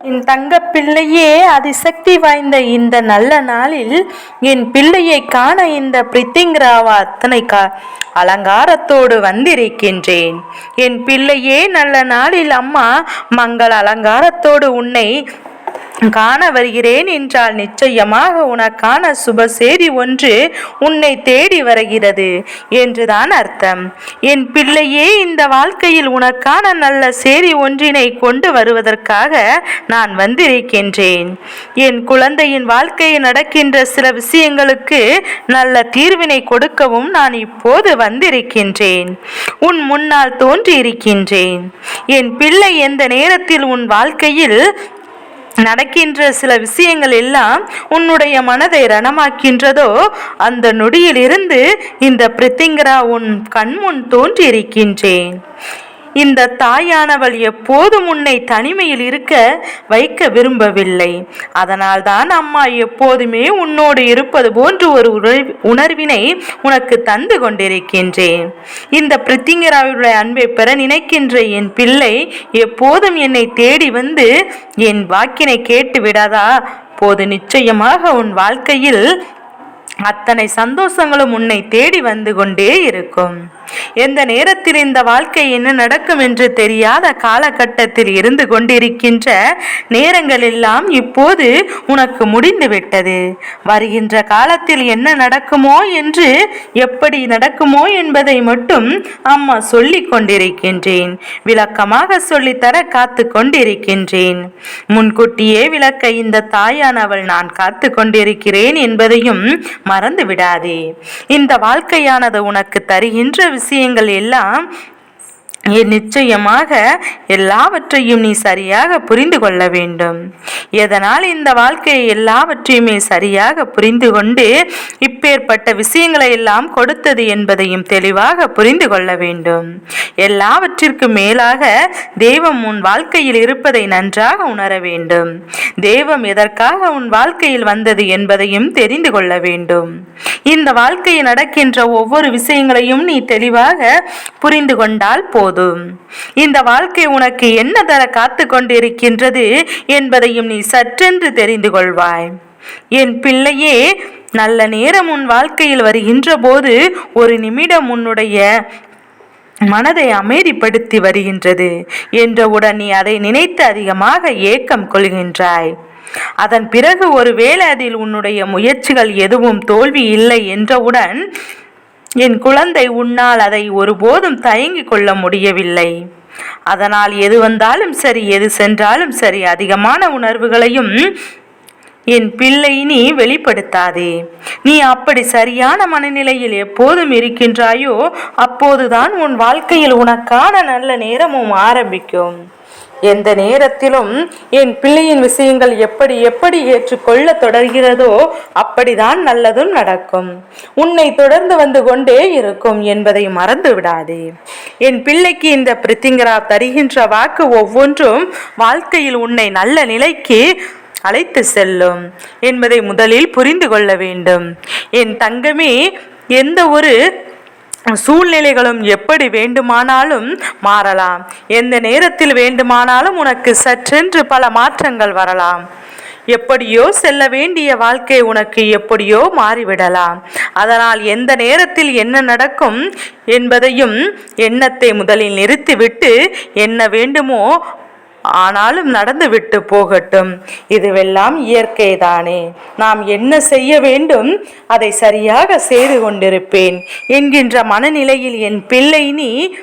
என் தங்க பிள்ளையே அதிசக்தி வாய்ந்த இந்த நல்ல நாளில் என் பிள்ளையை காண இந்த பிரித்திங்கிராவா அத்தனை கா அலங்காரத்தோடு வந்திருக்கின்றேன். என் பிள்ளையே நல்ல நாளில் அம்மா மங்கள அலங்காரத்தோடு உன்னை காண வருகிறேன் என்றால் நிச்சயமாக உனக்கான சுப செய்தி ஒன்று உன்னை தேடி வருகிறது என்றுதான் அர்த்தம். என் பிள்ளையே இந்த வாழ்க்கையில் உனக்கான நல்ல செய்தி ஒன்றினை கொண்டு வருவதற்காக நான் வந்திருக்கின்றேன். என் குழந்தையின் வாழ்க்கையில் நடக்கின்ற சில விஷயங்களுக்கு நல்ல தீர்வினை கொடுக்கவும் நான் இப்போது வந்திருக்கின்றேன். உன் முன்னால் தோன்றியிருக்கின்றேன். என் பிள்ளை எந்த நேரத்தில் உன் வாழ்க்கையில் நடக்கின்ற சில விஷயங்கள் எல்லாம் உன்னுடைய மனதை ரணமாக்கின்றதோ அந்த நொடியிலிருந்து இந்த பிரித்திங்கரா உன் கண்முன் தோன்றியிருக்கின்றேன். இந்த தாயானவள் எப்போதும் உன்னை தனிமையில் இருக்க வைக்க விரும்பவில்லை. அதனால்தான் அம்மா எப்போதுமே உன்னோடு இருப்பது போன்று ஒரு உணர்வினை உனக்கு தந்து கொண்டிருக்கின்றேன். இந்த பிரித்திங்கராவுடைய அன்பை பெற நினைக்கின்ற என் பிள்ளை எப்போதும் என்னை தேடி வந்து என் வாக்கினை கேட்டு விடாதா? போது நிச்சயமாக உன் வாழ்க்கையில் அத்தனை சந்தோஷங்களும் உன்னை தேடி வந்து கொண்டே இருக்கும். எந்த நேரத்தில் இந்த வாழ்க்கை என்ன நடக்கும் என்று தெரியாத காலகட்டத்தில் இருந்து கொண்டிருக்கின்ற நேரங்கள் எல்லாம் இப்போது உனக்கு முடிந்துவிட்டது வருகின்ற காலத்தில் என்ன நடக்குமோ என்று எப்படி நடக்குமோ என்பதை மட்டும் அம்மா சொல்லி கொண்டிருக்கின்றேன். விளக்கமாக சொல்லித்தர காத்து கொண்டிருக்கின்றேன். முன்கூட்டியே விளக்க இந்த தாயானவள் நான் காத்து கொண்டிருக்கிறேன் என்பதையும் மறந்து விடாதே இந்த வாழ்க்கையானது உனக்கு தருகின்ற விஷயங்கள் எல்லாம் நிச்சயமாக எல்லாவற்றையும் நீ சரியாக புரிந்து கொள்ள வேண்டும். எதனால் இந்த வாழ்க்கையை எல்லாவற்றையுமே சரியாக புரிந்து கொண்டு இப்பேற்பட்ட விஷயங்களை எல்லாம் கொடுத்தது என்பதையும் தெளிவாக புரிந்து கொள்ள வேண்டும். எல்லாவற்றிற்கும் மேலாக தெய்வம் உன் வாழ்க்கையில் இருப்பதை நன்றாக உணர வேண்டும். தெய்வம் எதற்காக உன் வாழ்க்கையில் வந்தது என்பதையும் தெரிந்து கொள்ள வேண்டும். இந்த வாழ்க்கையில் நடக்கின்ற ஒவ்வொரு விஷயங்களையும் நீ தெளிவாக புரிந்து கொண்டால் போதும். இந்த வாழ்க்கை உனக்கு என்ன தர காத்து கொண்டிருக்கின்றது என்பதையும் நீ சற்றென்று தெரிந்து கொள்வாய். என் பிள்ளையே நல்ல நேரம் உன் வாழ்க்கையில் வருகின்ற போது ஒரு நிமிடம் உன்னுடைய மனதை அமைதிப்படுத்தி வருகின்றது என்றவுடன் நீ அதை நினைத்து அதிகமாக ஏக்கம் கொள்கின்றாய். அதன் பிறகு ஒருவேளை அதில் உன்னுடைய முயற்சிகள் எதுவும் தோல்வி இல்லை என்றவுடன் என் குழந்தை உன்னால் அதை ஒருபோதும் தயங்கிக் கொள்ள முடியவில்லை. அதனால் எது வந்தாலும் சரி எது சென்றாலும் சரி அதிகமான உணர்வுகளையும் என் பிள்ளை நீ வெளிப்படுத்தாதே. நீ அப்படி சரியான மனநிலையில் எப்போதும் இருக்கின்றாயோ அப்போதுதான் உன் வாழ்க்கையில் உனக்கான நல்ல நேரமும் ஆரம்பிக்கும். எந்த நேரத்திலும் என் பிள்ளையின் விஷயங்கள் எப்படி எப்படி ஏற்றுக்கொள்ள தொடர்கிறதோ அப்படிதான் நல்லதும் நடக்கும். உன்னை தொடர்ந்து வந்து கொண்டே இருக்கும் என்பதை மறந்து விடாதே. என் பிள்ளைக்கு இந்த பிரித்திங்கரா தருகின்ற வாக்கு ஒவ்வொன்றும் வாழ்க்கையில் உன்னை நல்ல நிலைக்கு அழைத்து செல்லும் என்பதை முதலில் புரிந்து கொள்ள வேண்டும். என் தங்கமே எந்த ஒரு சூழ்நிலைகளும் எப்படி வேண்டுமானாலும் மாறலாம். எந்த நேரத்தில் வேண்டுமானாலும் உனக்கு சற்றென்று பல மாற்றங்கள் வரலாம். எப்படியோ செல்ல வேண்டிய வாழ்க்கை உனக்கு எப்படியோ மாறிவிடலாம். அதனால் எந்த நேரத்தில் என்ன நடக்கும் என்பதையும் எண்ணத்தை முதலில் நிறுத்திவிட்டு என்ன வேண்டுமோ ஆனாலும் நடந்துவிட்டு போகட்டும். இதுவெல்லாம் இயற்கைதானே. நாம் என்ன செய்ய வேண்டும்? அதை சரியாக செய்து கொண்டிருப்பேன். என்கின்ற மனநிலையில் என் பிள்ளை நீ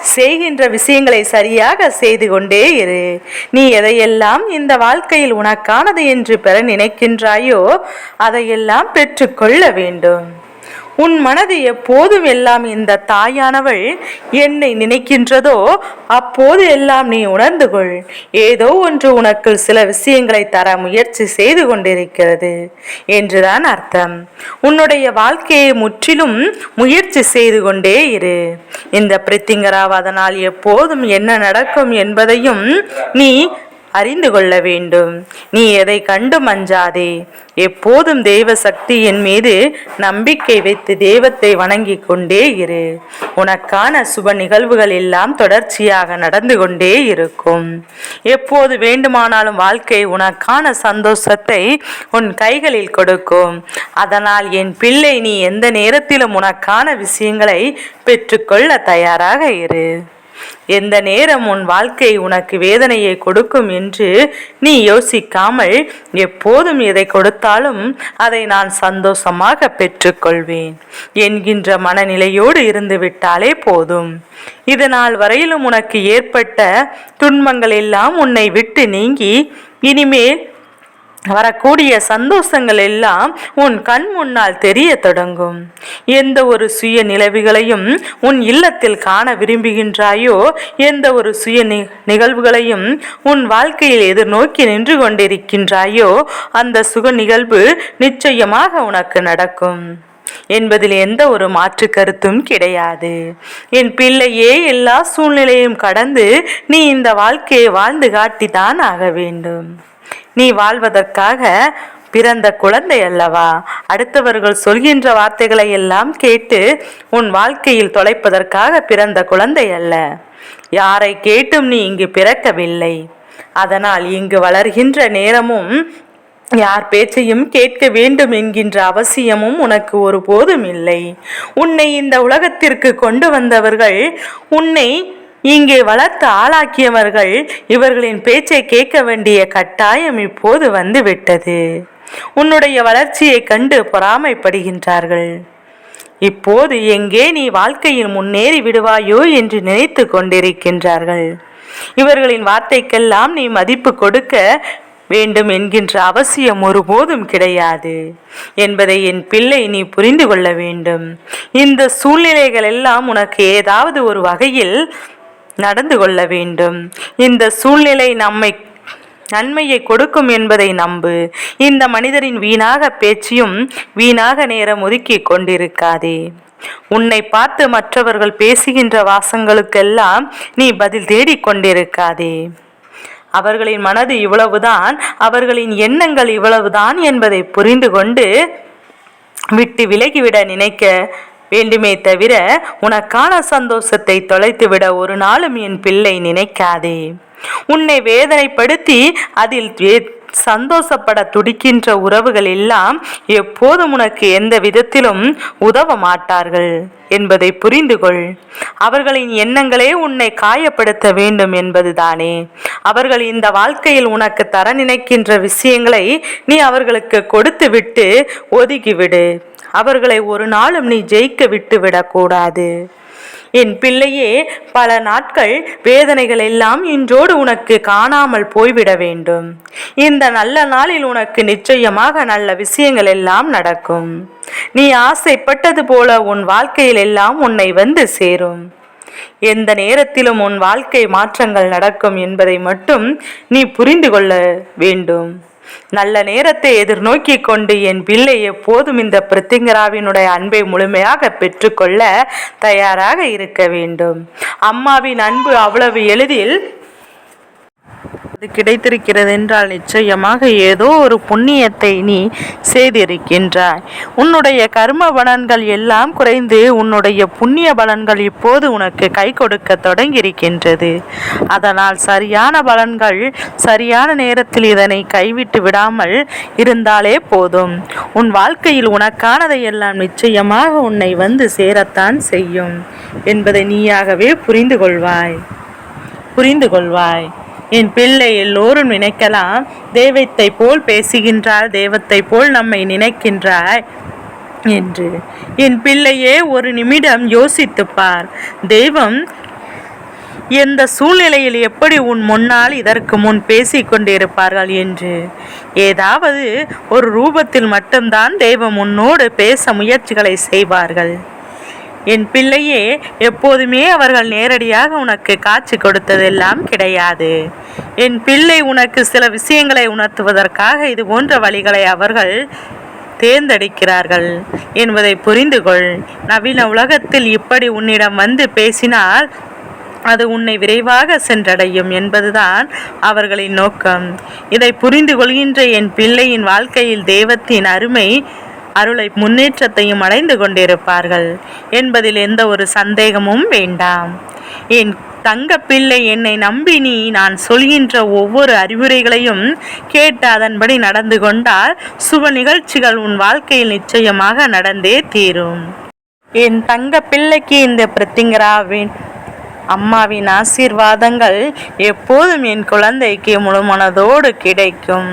செய்கின்ற விஷயங்களை சரியாக செய்து கொண்டே இரு. நீ எதையெல்லாம் இந்த வாழ்க்கையில் உனக்கானது என்று பெற நினைக்கின்றாயோ அதையெல்லாம் பெற்றுக்கொள்ள வேண்டும். உன் மனது எப்போதும் எல்லாம் இந்த தாயானவள் என்னை நினைக்கின்றதோ அப்போது எல்லாம் நீ உணர்ந்து கொள். ஏதோ ஒன்று உனக்கு சில விஷயங்களை தர முயற்சி செய்து கொண்டிருக்கிறது என்றுதான் அர்த்தம். உன்னுடைய வாழ்க்கையை முற்றிலும் முயற்சி செய்து கொண்டே இரு. இந்த பிரித்திங்கராவ் அதனால் எப்போதும் என்ன நடக்கும் என்பதையும் நீ அறிந்து கொள்ள வேண்டும். நீ எதை கண்டு மஞ்சாதே. எப்போதும் தெய்வ சக்தி என் மீது நம்பிக்கை வைத்து தெய்வத்தை வணங்கி கொண்டே இரு. உனக்கான சுப நிகழ்வுகள் எல்லாம் தொடர்ச்சியாக நடந்து கொண்டே இருக்கும். எப்போது வேண்டுமானாலும் வாழ்க்கை உனக்கான சந்தோஷத்தை உன் கைகளில் கொடுக்கும். அதனால் என் பிள்ளை நீ எந்த நேரத்திலும் உனக்கான விஷயங்களை பெற்றுக்கொள்ள தயாராக இரு. எந்த நேரம் உன் வாழ்க்கை உனக்கு வேதனையை கொடுக்கும் என்று நீ யோசிக்காமல் எப்போதும் எதை கொடுத்தாலும் அதை நான் சந்தோஷமாக பெற்றுக்கொள்வேன் என்கின்ற மனநிலையோடு இருந்து விட்டாலே போதும். இதனால் வரையிலும் உனக்கு ஏற்பட்ட துன்பங்கள் எல்லாம் உன்னை விட்டு நீங்கி இனிமேல் வரக்கூடிய சந்தோஷங்கள் எல்லாம் உன் கண் முன்னால் தெரிய தொடங்கும். எந்த ஒரு சுய நிலவுகளையும் உன் இல்லத்தில் காண விரும்புகின்றாயோ எந்த ஒரு சுய நி நிகழ்வுகளையும் உன் வாழ்க்கையில் எதிர்நோக்கி நின்று கொண்டிருக்கின்றாயோ அந்த சுக நிகழ்வு நிச்சயமாக உனக்கு நடக்கும். என்பதில் எந்த ஒரு மாற்று கருத்தும் கிடையாது. என் பிள்ளையே எல்லா சூழ்நிலையும் கடந்து நீ இந்த வாழ்க்கையை வாழ்ந்து காட்டித்தான் ஆக வேண்டும். நீ வாழ்வதற்காக பிறந்த குழந்தை அல்லவா? அடுத்தவர்கள் சொல்கின்ற வார்த்தைகளை எல்லாம் கேட்டு உன் வாழ்க்கையில் தொலைப்பதற்காக பிறந்த குழந்தை அல்ல. யாரை கேட்டும் நீ இங்கு பிறக்கவில்லை. அதனால் இங்கு வளர்கின்ற நேரமும் யார் பேச்சையும் கேட்க வேண்டும் என்கின்ற அவசியமும் உனக்கு ஒருபோதும் இல்லை. உன்னை இந்த உலகத்திற்கு கொண்டு வந்தவர்கள் உன்னை இங்கே வளர்த்து ஆளாக்கியவர்கள் இவர்களின் பேச்சை கேட்க வேண்டிய கட்டாயம் இப்போது வந்துவிட்டது. உன்னுடைய வளர்ச்சியை கண்டு பொறாமைப்படுகின்றார்கள். இப்போது எங்கே நீ வாழ்க்கையில் முன்னேறி விடுவாயோ என்று நினைத்து கொண்டிருக்கின்றார்கள். இவர்களின் வார்த்தைக்கெல்லாம் நீ மதிப்பு கொடுக்க வேண்டும் என்கின்ற அவசியம் ஒருபோதும் கிடையாது. என்பதை என் பிள்ளை நீ புரிந்து கொள்ள வேண்டும். இந்த சூழ்நிலைகள் எல்லாம் உனக்கு ஏதாவது ஒரு வகையில் நடந்து கொள்ள வேண்டும். இந்த சூழ்நிலை நம்மை நன்மையை கொடுக்கும் என்பதை நம்பு. இந்த மனிதரின் வீணாக பேச்சியும் வீணாக நேரம் ஒதுக்கி கொண்டிருக்காதே. உன்னை பார்த்து மற்றவர்கள் பேசுகின்ற வாசங்களுக்கெல்லாம் நீ பதில் தேடிக் கொண்டிருக்காதே. அவர்களின் மனது இவ்வளவுதான் அவர்களின் எண்ணங்கள் இவ்வளவுதான் என்பதை புரிந்து கொண்டு விட்டு விலகிவிட நினைக்க வேண்டுமே தவிர உனக்கான சந்தோஷத்தை தொலைத்துவிட ஒரு நாளும் என் பிள்ளை நினைக்காதே. உன்னை வேதனைப்படுத்தி அதில் சந்தோஷப்பட துடிக்கின்ற உறவுகள் எல்லாம் எப்போதும் உனக்கு எந்த விதத்திலும் உதவ மாட்டார்கள் என்பதை புரிந்து கொள். அவர்களின் எண்ணங்களே உன்னை காயப்படுத்த வேண்டும் என்பதுதானே. அவர்கள் இந்த வாழ்க்கையில் உனக்கு தர நினைக்கின்ற விஷயங்களை நீ அவர்களுக்கு கொடுத்து விட்டு ஒதுக்கிவிடு அவர்களை ஒரு நாளும் நீ ஜெயிக்க விட்டு விடக்கூடாது என் பிள்ளையே பல நாட்கள் வேதனைகள் எல்லாம் இன்றோடு உனக்கு காணாமல் போய்விட வேண்டும். இந்த நல்ல நாளில் உனக்கு நிச்சயமாக நல்ல விஷயங்கள் எல்லாம் நடக்கும். நீ ஆசைப்பட்டது போல உன் வாழ்க்கையில் எல்லாம் உன்னை வந்து சேரும். எந்த நேரத்திலும் உன் வாழ்க்கை மாற்றங்கள் நடக்கும் என்பதை மட்டும் நீ புரிந்து கொள்ள வேண்டும். நல்ல நேரத்தை எதிர்நோக்கி கொண்டு என் பிள்ளை எப்போதும் இந்த பிரித்திங்கராவினுடைய அன்பை முழுமையாக பெற்றுக்கொள்ள தயாராக இருக்க வேண்டும். அம்மாவின் அன்பு அவ்வளவு எளிதில் அது கிடைத்திருக்கிறது என்றால் நிச்சயமாக ஏதோ ஒரு புண்ணியத்தை நீ செய்திருக்கின்றாய். உன்னுடைய கர்ம பலன்கள் எல்லாம் குறைந்து உன்னுடைய புண்ணிய பலன்கள் இப்போது உனக்கு கை கொடுக்க தொடங்கியிருக்கின்றது. அதனால் சரியான பலன்கள் சரியான நேரத்தில் இதனை கைவிட்டு விடாமல் இருந்தாலே போதும். உன் வாழ்க்கையில் உனக்கானதை எல்லாம் நிச்சயமாக உன்னை வந்து சேரத்தான் செய்யும் என்பதை நீயாகவே புரிந்து கொள்வாய். புரிந்து கொள்வாய். என் பிள்ளை எல்லோரும் நினைக்கலாம். தெய்வத்தை போல் பேசுகின்றாள் தெய்வத்தை போல் நம்மை நினைக்கின்றாய் என்று. என் பிள்ளையே ஒரு நிமிடம் யோசித்துப்பார் தெய்வம் எந்த சூழ்நிலையில் எப்படி உன் முன்னால் இதற்கு முன் பேசிக்கொண்டிருப்பார்கள் என்று. ஏதாவது ஒரு ரூபத்தில் மட்டும்தான் தெய்வம் உன்னோடு பேச முயற்சிகளை செய்வார்கள். என் பிள்ளையே எப்போதுமே அவர்கள் நேரடியாக உனக்கு காட்சி கொடுத்ததெல்லாம் கிடையாது. என் பிள்ளை உனக்கு சில விஷயங்களை உணர்த்துவதற்காக இது போன்ற வழிகளை அவர்கள் தேர்ந்தெடுக்கிறார்கள் என்பதை புரிந்துகொள். நவீன உலகத்தில் இப்படி உன்னிடம் வந்து பேசினால் அது உன்னை விரைவாக சென்றடையும் என்பதுதான் அவர்களின் நோக்கம். இதை புரிந்து கொள்கின்ற என் பிள்ளையின் வாழ்க்கையில் தெய்வத்தின் அருமை அருளை முன்னேற்றத்தையும் அடைந்து கொண்டிருப்பார்கள் என்பதில் எந்த ஒரு சந்தேகமும் வேண்டாம். என் தங்க பிள்ளை என்னை நம்பி நீ நான் சொல்கின்ற ஒவ்வொரு அறிவுரைகளையும் கேட்டு அதன்படி நடந்து கொண்டால் சுப நிகழ்ச்சிகள் உன் வாழ்க்கையில் நிச்சயமாக நடந்தே தீரும். என் தங்க பிள்ளைக்கு இந்த பிரத்திங்கராவின் அம்மாவின் ஆசீர்வாதங்கள் எப்போதும் என் குழந்தைக்கு முழுமனதோடு கிடைக்கும்.